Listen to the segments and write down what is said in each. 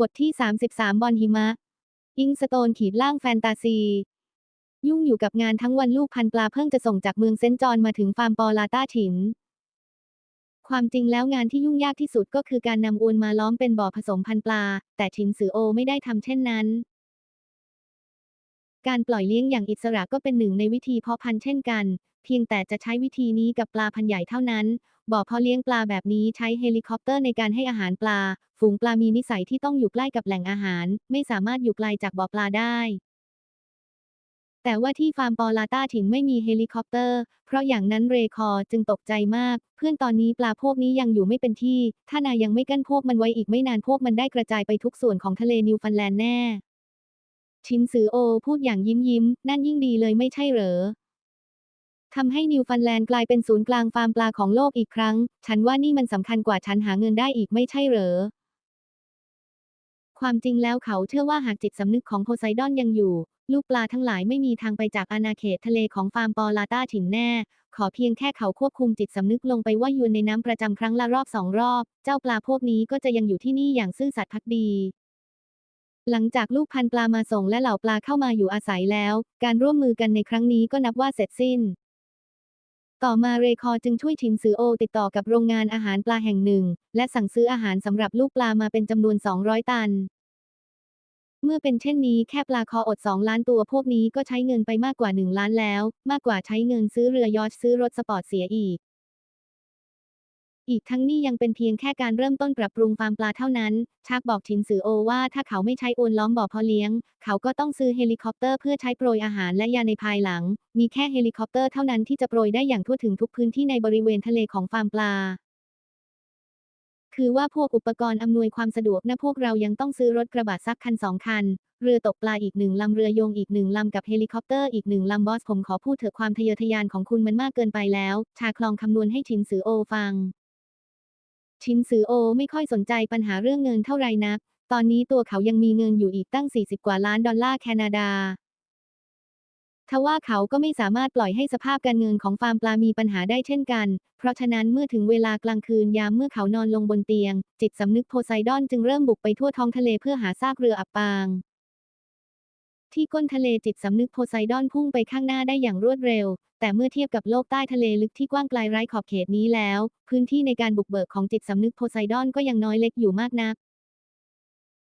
บทที่ 33 บอลหิมะ อิงสโตนขีดล่างแฟนตาซี ยุ่งอยู่กับงานทั้งวันลูกพันปลาเพิ่งจะส่งจากเมืองเซนจอนมาถึงฟาร์มปอลาต้าถิน ความจริงแล้วงานที่ยุ่งยากที่สุดก็คือการนำอวนมาล้อมเป็นบ่อผสมพันปลา แต่ถินสือโอไม่ได้ทำเช่นนั้น การปล่อยเลี้ยงอย่างอิสระก็เป็นหนึ่งในวิธีเพาะพันธุ์เช่นกัน เพียงแต่จะใช้วิธีนี้กับปลาพันย์ใหญ่เท่านั้น บ่อเพาะเลี้ยงปลาแบบนี้ใช้เฮลิคอปเตอร์ในการให้อาหารปลา ฝูงปลามีนิสัยที่ต้องอยู่ใกล้กับแหล่งอาหาร ไม่สามารถอยู่ไกลจากบ่อปลาได้ แต่ว่าที่ฟาร์มปอลาต้าถินไม่มีเฮลิคอปเตอร์ เพราะอย่างนั้นเรคอจึงตกใจมาก เพื่อนตอนนี้ปลาพวกนี้ยังอยู่ไม่เป็นที่ ถ้านายยังไม่กั้นพวกมันไว้อีกไม่นานพวกมันได้กระจายไปทุกส่วนของทะเลนิวฟันแลนด์แน่ชินซือโอพูดอย่างยิ้มยิ้ม นั่นยิ่งดีเลยไม่ใช่เหรอ ทำให้นิวฟันแลนด์กลายเป็นศูนย์กลางฟาร์มปลาของโลกอีกครั้ง ฉันว่านี่มันสำคัญกว่าฉันหาเงินได้อีกไม่ใช่เหรอ ความจริงแล้วเขาเชื่อว่าหากจิตสำนึกของโพไซดอนยังอยู่ ลูกปลาทั้งหลายไม่มีทางไปจากอาณาเขตทะเลของฟาร์มปอลาต้าถิ่นแน่ ขอเพียงแค่เขาควบคุมจิตสำนึกลงไปว่าอยู่ในน้ำประจำครั้งละรอบสองรอบ เจ้าปลาพวกนี้ก็จะยังอยู่ที่นี่อย่างซื่อสัตย์พักดีหลังจากลูกพันปลามาส่งและเหล่าปลาเข้ามาอยู่อาศัยแล้ว การร่วมมือกันในครั้งนี้ก็นับว่าเสร็จสิ้น ต่อมาเรคอร์จึงช่วยทินซือโอติดต่อกับโรงงานอาหารปลาแห่งหนึ่ง และสั่งซื้ออาหารสำหรับลูกปลามาเป็นจำนวน 200 ตัน เมื่อเป็นเช่นนี้แค่ปลาคออด 2 ล้านตัวพวกนี้ก็ใช้เงินไปมากกว่า 1 ล้านแล้ว มากกว่าใช้เงินซื้อเรือยอชซื้อรถสปอร์ตเสียอีก อีกทั้งนี่ยังเป็นเพียงแค่การเริ่มต้นปรับปรุงฟาร์มปลาเท่านั้น ชากบอกชินซือโอว่าถ้าเขาไม่ใช้โอนล้อมบ่อเพาะเลี้ยง เขาก็ต้องซื้อเฮลิคอปเตอร์เพื่อใช้โปรยอาหารและยาในภายหลัง มีแค่เฮลิคอปเตอร์เท่านั้นที่จะโปรยได้อย่างทั่วถึงทุกพื้นที่ในบริเวณทะเลของฟาร์มปลาคือว่าพวกอุปกรณ์อำนวยความสะดวกนะพวกเรายังต้องซื้อรถกระบะซักคันสองคัน เรือตกปลาอีกหนึ่งลำเรือโยงอีกหนึ่งลำกับเฮลิคอปเตอร์อีกหนึ่งลำบอสผมขอพูดเถอะความทะเยอทะยานของคุณมันมากเกินไปแล้ว ชาคลองคำนวณให้ชินซือโอฟัง ชินซือโอไม่ค่อยสนใจปัญหาเรื่องเงินเท่าไรนัก ตอนนี้ตัวเขายังมีเงินอยู่อีกตั้ง 40 กว่าล้านดอลลาร์แคนาดา ทว่าเขาก็ไม่สามารถปล่อยให้สภาพการเงินของฟาร์มปลามีปัญหาได้เช่นกัน เพราะฉะนั้นเมื่อถึงเวลากลางคืนยามเมื่อเขานอนลงบนเตียง จิตสำนึกโพไซดอนจึงเริ่มบุกไปทั่วท้องทะเลเพื่อหาซากเรืออับปาง ที่ก้นทะเลจิตสำนึกโพไซดอนพุ่งไปข้างหน้าได้อย่างรวดเร็ว แต่เมื่อเทียบกับโลกใต้ทะเลลึกที่กว้างไกลไร้ขอบเขตนี้แล้ว พื้นที่ในการบุกเบิกของจิตสำนึกโพไซดอนก็ยังน้อยเล็กอยู่มากนัก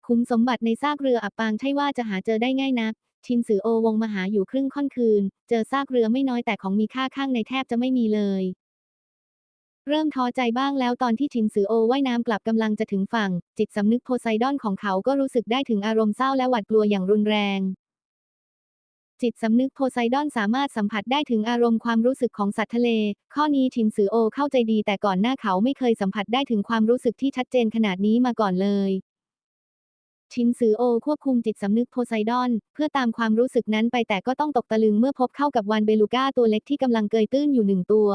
คุ้มสมบัติในซากเรืออับปางใช่ว่าจะหาเจอได้ง่ายนัก ชินสือโอวงมาหาอยู่ครึ่งค่อนคืน เจอซากเรือไม่น้อยแต่ของมีค่าข้างในแทบจะไม่มีเลยเริ่มท้อใจบ้างแล้วตอนที่ชินสือโอว่ายน้ำกลับกำลังจะถึงฝั่ง จิตสำนึกโพไซดอนของเขาก็รู้สึกได้ถึงอารมณ์เศร้าและหวาดกลัวอย่างรุนแรง จิตสำนึกโพไซดอนสามารถสัมผัสได้ถึงอารมณ์ความรู้สึกของสัตว์ทะเล ข้อนี้ชินสือโอเข้าใจดีแต่ก่อนหน้าเขาไม่เคยสัมผัสได้ถึงความรู้สึกที่ชัดเจนขนาดนี้มาก่อนเลยชินซือโอควบคุมจิตสำนึกโพไซดอน เพื่อตามความรู้สึกนั้นไปแต่ก็ต้องตกตะลึงเมื่อพบเข้ากับวานเบลูก้าตัวเล็กที่กำลังเกยตื้นอยู่หนึ่งตัว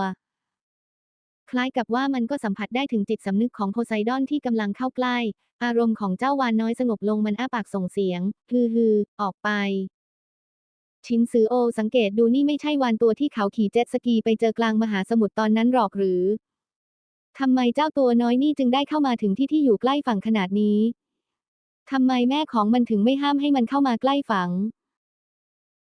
คล้ายกับว่ามันก็สัมผัสได้ถึงจิตสำนึกของโพไซดอนที่กำลังเข้าใกล้ อารมณ์ของเจ้าวานน้อยสงบลงมันอ้าปากส่งเสียง ฮือฮือออกไป ชินซือโอสังเกตดูนี่ไม่ใช่วานตัวที่เขาขี่เจ็ตสกีไปเจอกลางมหาสมุทรตอนนั้นหรอกหรือทำไมเจ้าตัวน้อยนี่จึงได้เข้ามาถึงที่ที่อยู่ใกล้ฝั่งขนาดนี้ทำไมแม่ของมันถึงไม่ห้ามให้มันเข้ามาใกล้ฝั่ง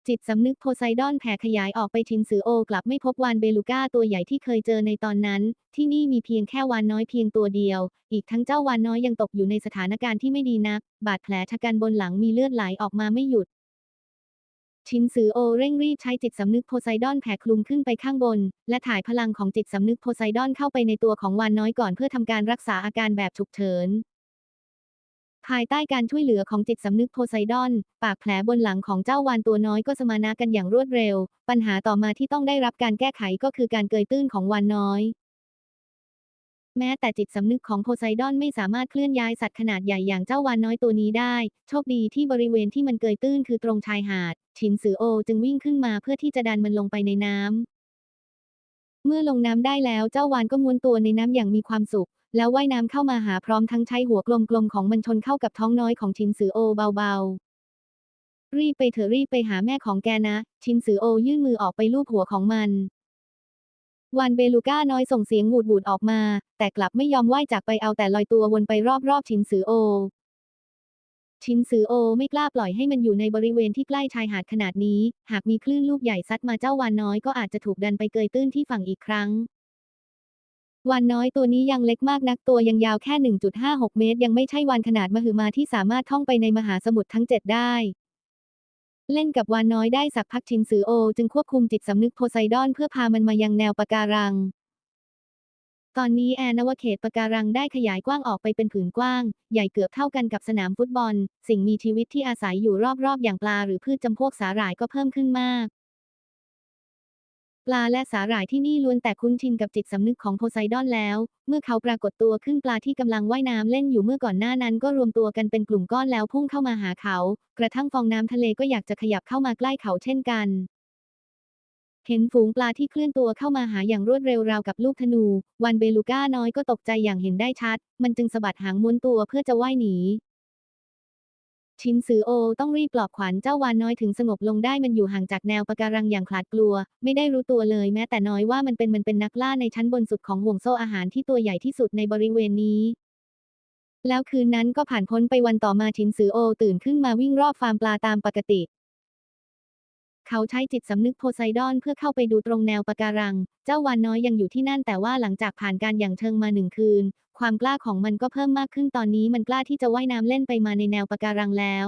จิตสำนึกโพไซดอนแผ่ขยายออกไปชินซือโอกลับไม่พบวานเบลูก้าตัวใหญ่ที่เคยเจอในตอนนั้น ที่นี่มีเพียงแค่วานน้อยเพียงตัวเดียว อีกทั้งเจ้าวานน้อยยังตกอยู่ในสถานการณ์ที่ไม่ดีนัก บาดแผลชะกันบนหลังมีเลือดไหลออกมาไม่หยุด ชินซือโอเร่งรีบใช้จิตสำนึกโพไซดอนแผ่คลุมขึ้นไปข้างบน และถ่ายพลังของจิตสำนึกโพไซดอนเข้าไปในตัวของวานน้อยก่อนเพื่อทำการรักษาอาการแบบฉุกเฉินภายใต้การช่วยเหลือของจิตสำนึกโพไซดอน ปากแผลบนหลังของเจ้าวานตัวน้อยก็สมานะกันอย่างรวดเร็ว ปัญหาต่อมาที่ต้องได้รับการแก้ไขก็คือการเกยตื้นของวานน้อย แม้แต่จิตสำนึกของโพไซดอนไม่สามารถเคลื่อนย้ายสัตว์ขนาดใหญ่อย่างเจ้าวานน้อยตัวนี้ได้ โชคดีที่บริเวณที่มันเกยตื้นคือตรงชายหาด ชินซือโอจึงวิ่งขึ้นมาเพื่อที่จะดันมันลงไปในน้ำ เมื่อลงน้ำได้แล้วเจ้าวานก็ม้วนตัวในน้ำอย่างมีความสุข แล้วว่ายน้ำเข้ามาหาพร้อมทั้งใช้หัวกลมๆของมันชนเข้ากับท้องน้อยของชินซือโอเบาๆรีบไปเถอะรีบไปหาแม่ของแกนะ ชินซือโอยื่นมือออกไปลูบหัวของมัน วานเบลูก้าน้อยส่งเสียงหูดหวูดออกมา แต่กลับไม่ยอมว่ายจากไปเอาแต่ลอยตัววนไปรอบๆชินซือโอ ชินซือโอไม่กล้าปล่อยให้มันอยู่ในบริเวณที่ใกล้ชายหาดขนาดนี้ หากมีคลื่นลูกใหญ่ซัดมาเจ้าวานน้อยก็อาจจะถูกดันไปเกยตื้นที่ฝั่งอีกครั้งวานน้อยตัวนี้ยังเล็กมากนักตัวยังยาวแค่ 1.56 เมตร ยังไม่ใช่วานขนาดมหึมาที่สามารถท่องไปในมหาสมุทรทั้งเจ็ดได้ เล่นกับวานน้อยได้สักพักชินซือโอ จึงควบคุมจิตสำนึกโพไซดอนเพื่อพามันมายังแนวปะการัง ตอนนี้แอนนวเขตปะการังได้ขยายกว้างออกไปเป็นผืนกว้าง ใหญ่เกือบเท่ากันกับสนามฟุตบอล สิ่งมีชีวิตที่อาศัยอยู่รอบๆ อย่างปลาหรือพืชจำพวกสาหร่ายก็เพิ่มขึ้นมาก ลาและสาหร่ายที่นี่ล้วนแต่คุ้นชินกับจิตสำนึกของโพไซดอนแล้ว เมื่อเขาปรากฏตัวขึ้นปลาที่กำลังว่ายน้ำเล่นอยู่เมื่อก่อนหน้านั้นก็รวมตัวกันเป็นกลุ่มก้อนแล้วพุ่งเข้ามาหาเขา กระทั่งฟองน้ำทะเลก็อยากจะขยับเข้ามาใกล้เขาเช่นกัน เห็นฝูงปลาที่เคลื่อนตัวเข้ามาหาอย่างรวดเร็วราวกับลูกธนู วันเบลูก้าน้อยก็ตกใจอย่างเห็นได้ชัด มันจึงสะบัดหางม้วนตัวเพื่อจะว่ายหนี ชินซือโอต้องรีบปลอบขวัญเจ้าวานน้อยถึงสงบลงได้มันอยู่ห่างจากแนวปะการังอย่างขลาดกลัว ไม่ได้รู้ตัวเลยแม้แต่น้อยว่ามันเป็นมันเป็นนักล่าในชั้นบนสุดของห่วงโซ่อาหารที่ตัวใหญ่ที่สุดในบริเวณนี้แล้วคืนนั้นก็ผ่านพ้นไปวันต่อมาชินซือโอตื่นขึ้นมาวิ่งรอบฟาร์มปลาตามปกติ เขาใช้จิตสำนึกโพไซดอนเพื่อเข้าไปดูตรงแนวปะการัง เจ้าวานน้อยยังอยู่ที่นั่นแต่ว่าหลังจากผ่านการอย่างเชิงมาหนึ่งคืน ความกล้าของมันก็เพิ่มมากขึ้นตอนนี้มันกล้าที่จะว่ายน้ำเล่นไปมาในแนวปะการังแล้ว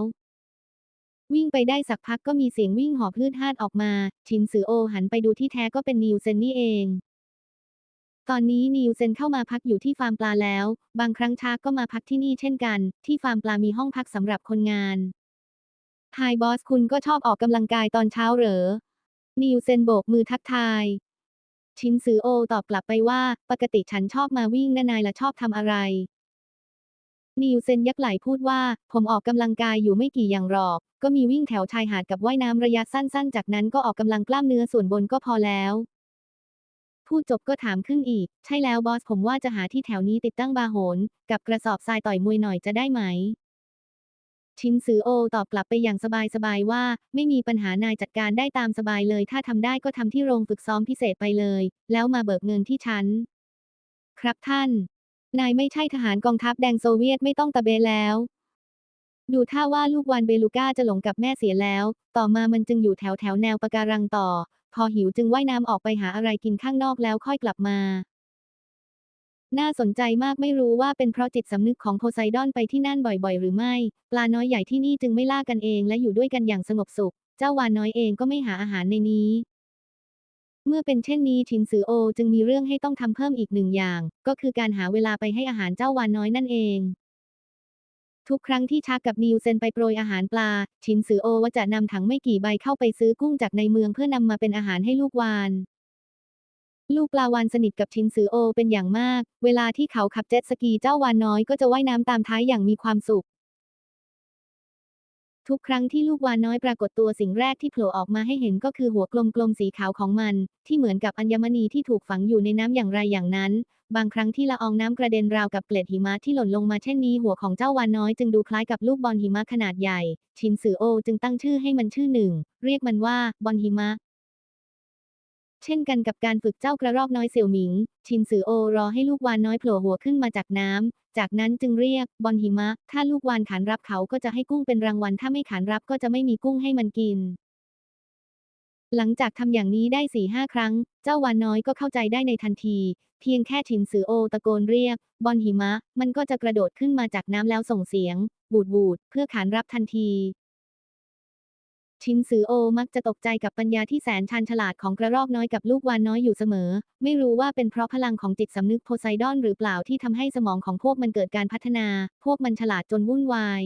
วิ่งไปได้สักพักก็มีเสียงวิ่งหอบพืดฮาดออกมา ชินซือโอหันไปดูที่แท้ก็เป็นนิวเซนนี่เอง ตอนนี้นิวเซนเข้ามาพักอยู่ที่ฟาร์มปลาแล้ว บางครั้งชากก็มาพักที่นี่เช่นกัน ที่ฟาร์มปลามีห้องพักสำหรับคนงานไฮบอสคุณก็ชอบออกกำลังกายตอนเช้าเหรอนิวเซนโบกมือทักทาย ชินซือโอตอบกลับไปว่า ปกติฉันชอบมาวิ่งนะนายละชอบทำอะไร นิวเซนยักไหลพูดว่า ผมออกกำลังกายอยู่ไม่กี่อย่างหรอก ก็มีวิ่งแถวชายหาดกับว่ายน้ำระยะสั้นๆ จากนั้นก็ออกกำลังกล้ามเนื้อส่วนบนก็พอแล้วพูดจบก็ถามขึ้นอีก ใช่แล้วบอสผมว่าจะหาที่แถวนี้ติดตั้งบาโหน กับกระสอบทรายต่อยมวยหน่อยจะได้ไหม ชินซือโอตอบกลับไปอย่างสบายๆว่า ไม่มีปัญหานายจัดการได้ตามสบายเลย ถ้าทำได้ก็ทำที่โรงฝึกซ้อมพิเศษไปเลย แล้วมาเบิกเงินที่ฉัน ครับท่าน นายไม่ใช่ทหารกองทัพแดงโซเวียตไม่ต้องตะเบแล้ว ดูท่าว่าลูกวานเบลูก้าจะหลงกับแม่เสียแล้ว ต่อมามันจึงอยู่แถวแถวแนวปะการังต่อ พอหิวจึงว่ายน้ำออกไปหาอะไรกินข้างนอกแล้วค่อยกลับมา น่าสนใจมากไม่รู้ว่าเป็นเพราะจิตสำนึกของโพไซดอนไปที่นั่นบ่อยๆ หรือไม่ ปลาน้อยใหญ่ที่นี่จึงไม่ล่ากันเองและอยู่ด้วยกันอย่างสงบสุข เจ้าวานน้อยเองก็ไม่หาอาหารในนี้ เมื่อเป็นเช่นนี้ชินซือโอจึงมีเรื่องให้ต้องทำเพิ่มอีกหนึ่งอย่าง ก็คือการหาเวลาไปให้อาหารเจ้าวานน้อยนั่นเอง ทุกครั้งที่ชักกับนิวเซนไปโปรยอาหารปลา ชินซือโอว่าจะนำถังไม่กี่ใบเข้าไปซื้อกุ้งจากในเมืองเพื่อนำมาเป็นอาหารให้ลูกวาน ลูกปลาวานสนิทกับชินซือโอเป็นอย่างมาก เวลาที่เขาขับเจ็ตสกีเจ้าวานน้อยก็จะว่ายน้ำตามท้ายอย่างมีความสุข ทุกครั้งที่ลูกวานน้อยปรากฏตัวสิ่งแรกที่โผล่ออกมาให้เห็นก็คือหัวกลมๆสีขาวของมัน ที่เหมือนกับอัญมณีที่ถูกฝังอยู่ในน้ำอย่างไรอย่างนั้น บางครั้งที่ละอองน้ำกระเด็นราวกับเกล็ดหิมะที่หล่นลงมาเช่นนี้หัวของเจ้าวานน้อยจึงดูคล้ายกับลูกบอลหิมะขนาดใหญ่ ชินซือโอจึงตั้งชื่อให้มันชื่อหนึ่ง เรียกมันว่าบอลหิมะ เช่นกันกับการฝึกเจ้ากระรอกน้อยเสี่ยวหมิง ชินซือโอรอให้ลูกวานน้อยโผล่หัวขึ้นมาจากน้ำจากนั้นจึงเรียกบอลหิมะ ถ้าลูกวานขานรับเขาก็จะให้กุ้งเป็นรางวัล ถ้าไม่ขานรับก็จะไม่มีกุ้งให้มันกิน หลังจากทำอย่างนี้ได้สี่ห้าครั้ง เจ้าวานน้อยก็เข้าใจได้ในทันที เพียงแค่ชินซือโอตะโกนเรียก บอลหิมะ มันก็จะกระโดดขึ้นมาจากน้ำแล้วส่งเสียง บูดบูดเพื่อขานรับทันที ชินซือโอมักจะตกใจกับปัญญาที่แสนชาญฉลาดของกระรอกน้อยกับลูกวานน้อยอยู่เสมอ ไม่รู้ว่าเป็นเพราะพลังของจิตสำนึกโพไซดอนหรือเปล่าที่ทำให้สมองของพวกมันเกิดการพัฒนา พวกมันฉลาดจนวุ่นวาย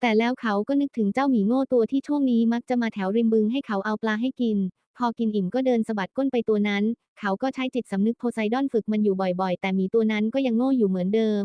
แต่แล้วเขาก็นึกถึงเจ้าหมีโง่ตัวที่ช่วงนี้มักจะมาแถวริมบึงให้เขาเอาปลาให้กิน พอกินอิ่มก็เดินสะบัดก้นไปตัวนั้น เขาก็ใช้จิตสำนึกโพไซดอนฝึกมันอยู่บ่อยๆ แต่หมีตัวนั้นก็ยังโง่อยู่เหมือนเดิม